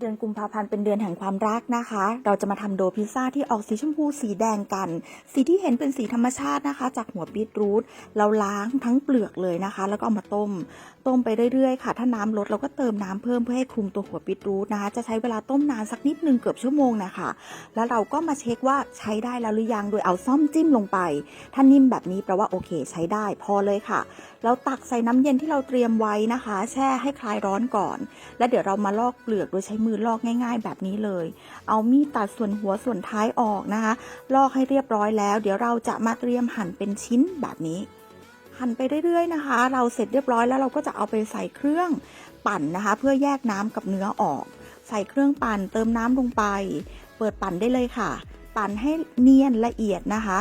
เดือนกุมภาพันธ์เป็นเดือนแห่งความรักนะคะ เราจะมาทำโดพิซซ่าที่ออกสีชมพูสีแดงกัน สีที่เห็นเป็นสีธรรมชาตินะคะ จากหัวบีทรูทเราล้างทั้งเปลือกเลยนะคะ แล้วก็เอามาต้ม ต้มไปเรื่อยๆค่ะ ถ้าน้ำลดเราก็เติมน้ำเพิ่มเพื่อให้คลุมตัวหัวบีทรูทนะคะ จะใช้เวลาต้มนานสักนิดนึงเกือบชั่วโมงนะคะ แล้วเราก็มาเช็คว่าใช้ได้แล้วหรือยัง โดยเอาซ่อมจิ้มลงไป ถ้านิ่มแบบนี้แปลว่าโอเค ใช้ได้พอเลยค่ะแล้วตักใส่น้ำเย็นที่เราเตรียมไว้นะคะ แช่ให้คลายร้อนก่อน แล้วเดี๋ยวเรามาลอกเปลือกโดยใช้มือลอกง่าย ๆ แบบนี้เลย เอามีดตัดส่วนหัวส่วนท้ายออกนะคะ ลอกให้เรียบร้อยแล้ว เดี๋ยวเราจะมาเตรียมหั่นเป็นชิ้นแบบนี้หั่นไปเรื่อยๆนะคะ เราเสร็จเรียบร้อยแล้วเราก็จะเอาไปใส่เครื่องปั่นนะคะ เพื่อแยกน้ำกับเนื้อออก ใส่เครื่องปั่นเติมน้ำลงไป เปิดปั่นได้เลยค่ะ ปั่นให้เนียนละเอียดนะคะ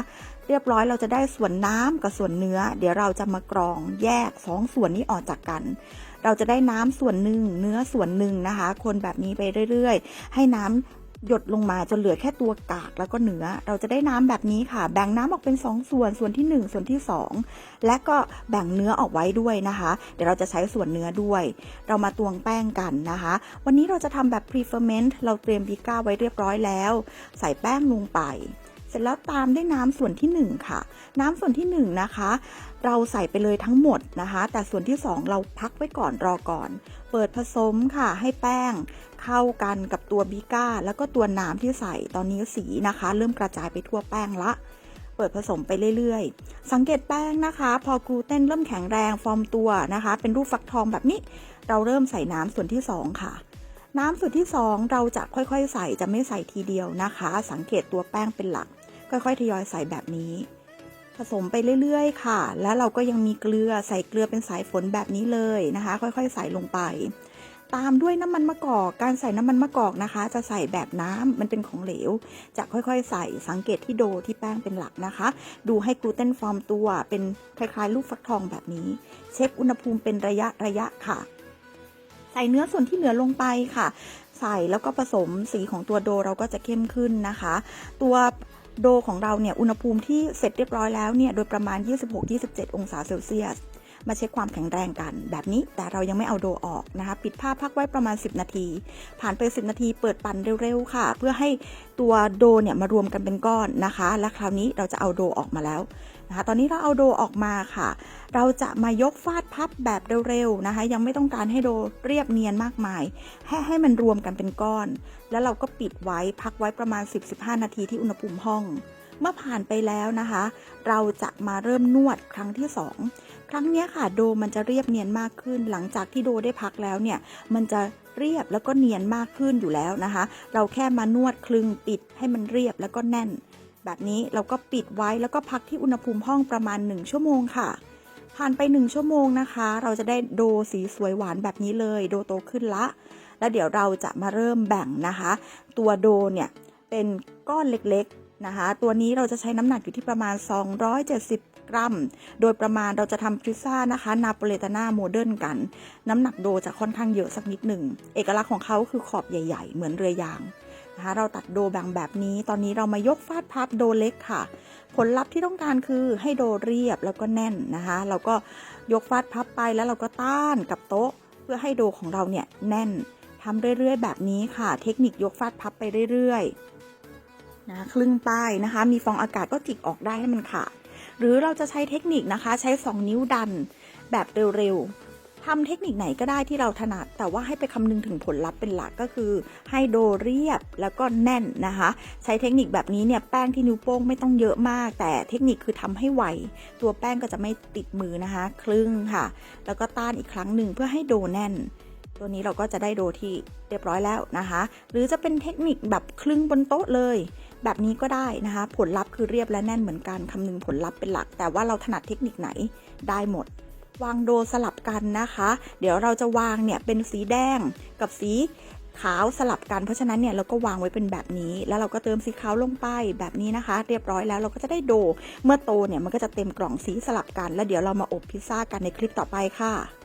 เรียบร้อยเราจะได้ส่วนน้ำกับส่วนเนื้อ เดี๋ยวเราจะมากรองแยกสองส่วนนี้ออกจากกัน เราจะได้น้ำส่วนหนึ่งเนื้อส่วนหนึ่งนะคะ คนแบบนี้ไปเรื่อยๆ ให้น้ำหยดลงมาจนเหลือแค่ตัวกากแล้วก็เนื้อ เราจะได้น้ำแบบนี้ค่ะ แบ่งน้ำออกเป็น 2 ส่วนส่วนที่ 1 ส่วนที่ 2 และก็แบ่งเนื้อออกไว้ด้วยนะคะ เดี๋ยวเราจะใช้ส่วนเนื้อด้วย เรามาตวงแป้งกันนะคะ วันนี้เราจะทำแบบ pre ferment เราเตรียมบิก้าไว้เรียบร้อยแล้ว ใส่แป้งลงไป เสร็จแล้วตามด้วยน้ำส่วนที่ 1 ค่ะ น้ำส่วนที่ 1 นะคะ เราใส่ไปเลยทั้งหมดนะคะ แต่ส่วนที่ 2 เราพักไว้ก่อนรอก่อน เปิดผสมค่ะให้แป้ง เข้ากันกับตัวบิก้า แล้วก็ตัวน้ำที่ใส่ตอนนี้สีนะคะ เริ่มกระจายไปทั่วแป้งละเปิดผสมไปเรื่อยๆ สังเกตแป้งนะคะ พอกลูเตนเริ่มแข็งแรงฟอร์มตัวนะคะ เป็นรูปฟักทองแบบนี้ เราเริ่มใส่น้ำส่วนที่ 2 ค่ะ น้ำส่วนที่ 2 เราจะค่อยๆ ใส่จะไม่ใส่ทีเดียวนะคะ สังเกตตัวแป้งเป็นหลัก ค่อยๆ ทยอยใส่แบบนี้ ผสมไปเรื่อยๆ ค่ะ แล้วเราก็ยังมีเกลือใส่เกลือเป็นสายฝนแบบนี้เลยนะคะ ค่อยๆ ใส่ลงไป ตามด้วยน้ำมันมะกอก การใส่น้ำมันมะกอกนะคะ จะใส่แบบน้ำมันเป็นของเหลว จะค่อยๆ ใส่สังเกตที่โดที่แป้งเป็นหลักนะคะ ดูให้กลูเตนฟอร์มตัวเป็นคล้ายๆ ลูกฟักทองแบบนี้ เช็คอุณหภูมิเป็นระยะระยะค่ะ ส่เนื้อส่วนที่เหลือลงไปค่ะ ใส่แล้วก็ผสมสีของตัวโดเราก็จะเข้มขึ้นนะคะ ตัวโดของเราเนี่ยอุณหภูมิที่เสร็จเรียบร้อยแล้วเนี่ยโดยประมาณ 26-27 องศาเซลเซียสมาเช็คความแข็งแรงกันแบบนี้แต่เรายังไม่เอาโดออกนะคะ ปิดผ้าพักไว้ประมาณ 10 นาที ผ่านไป 10 นาทีเปิดปั่นเร็วๆค่ะ เพื่อให้ตัวโดเนี่ยมารวมกันเป็นก้อนนะคะ และคราวนี้เราจะเอาโดออกมาแล้ว นะคะตอนนี้เราเอาโดออกมาค่ะ เราจะมายกฟาดพับแบบเร็วๆนะคะ ยังไม่ต้องการให้โดเรียบเนียนมากมาย ให้ให้มันรวมกันเป็นก้อน แล้วเราก็ปิดไว้พักไว้ประมาณ 10-15 นาทีที่อุณหภูมิห้อง เมื่อผ่านไปแล้วนะคะ เราจะมาเริ่มนวดครั้งที่ 2 ครั้งนี้ค่ะโดมันจะเรียบเนียนมากขึ้น หลังจากที่โดได้พักแล้วเนี่ยมันจะเรียบแล้วก็เนียนมากขึ้นอยู่แล้วนะคะ เราแค่มานวดคลึงปิดให้มันเรียบแล้วก็แน่น แบบนี้เราก็ปิดไว้แล้วก็พักที่อุณหภูมิห้องประมาณ 1 ชั่วโมงค่ะ ผ่านไป 1 ชั่วโมงนะคะ เราจะได้โดสีสวยหวานแบบนี้เลย โดโตขึ้นละ แล้วเดี๋ยวเราจะมาเริ่มแบ่งนะคะ ตัวโดเนี่ยเป็นก้อนเล็กๆนะคะ ตัวนี้เราจะใช้น้ำหนักอยู่ที่ประมาณ 270กรัม โดยประมาณเราจะทำพิซซ่านะคะนาโปเลตาน่าโมเดิร์นกัน น้ำหนักโดจะค่อนข้างเยอะสักนิดหนึ่ง เอกลักษณ์ของเขาคือขอบใหญ่ ๆ เหมือนเรือยาง นะคะเราตัดโดแบ่งแบบนี้ ตอนนี้เรามายกฟาดพับโดเล็กค่ะ ผลลัพธ์ที่ต้องการคือให้โดเรียบแล้วก็แน่นนะคะ เราก็ยกฟาดพับไปแล้วเราก็ต้านกับโต๊ะ เพื่อให้โดของเราเนี่ยแน่นทำเรื่อยๆ แบบนี้ค่ะ เทคนิคยกฟาดพับไปเรื่อยๆนะครึ่งป้ายนะคะ มีฟองอากาศก็จิกออกได้ให้มันขาดหรือเราจะใช้เทคนิคนะคะ ใช้ 2 นิ้วดันแบบเร็วๆ ทำเทคนิคไหนก็ได้ที่เราถนัด แต่ว่าให้ไปคำนึงถึงผลลัพธ์เป็นหลักก็คือ ให้โดเรียบแล้วก็แน่นนะคะ ใช้เทคนิคแบบนี้เนี่ยแป้งที่นิ้วโป้งไม่ต้องเยอะมาก แต่เทคนิคคือทำให้ไวตัวแป้งก็จะไม่ติดมือนะคะครึ่งค่ะ แล้วก็ต้านอีกครั้งหนึ่งเพื่อให้โดแน่นตัวนี้เราก็จะได้โดที่เรียบร้อยแล้วนะคะ หรือจะเป็นเทคนิคแบบครึ่งบนโต๊ะเลย แบบนี้ก็ได้นะคะ ผลลัพธ์คือเรียบและแน่นเหมือนกันคำนึงผลลัพธ์เป็นหลัก แต่ว่าเราถนัดเทคนิคไหนได้หมด วางโดสลับกันนะคะ เดี๋ยวเราจะวางเนี่ยเป็นสีแดงกับสีขาวสลับกัน เพราะฉะนั้นเนี่ยเราก็วางไว้เป็นแบบนี้ แล้วเราก็เติมสีขาวลงไปแบบนี้นะคะ เรียบร้อยแล้วเราก็จะได้โด เมื่อโตเนี่ยมันก็จะเต็มกล่องสีสลับกัน แล้วเดี๋ยวเรามาอบพิซซ่ากันในคลิปต่อไปค่ะ